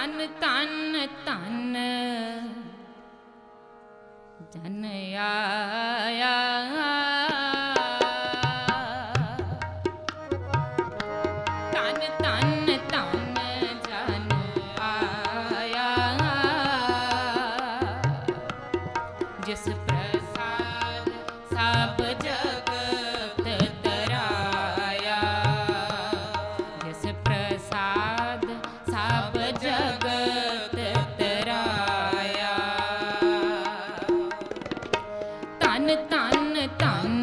ਧਨ ਧਨ ਧਨ। ਜਨ ਆਇਆ ਧਨ ਧਨ ਧਨ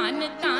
tan not.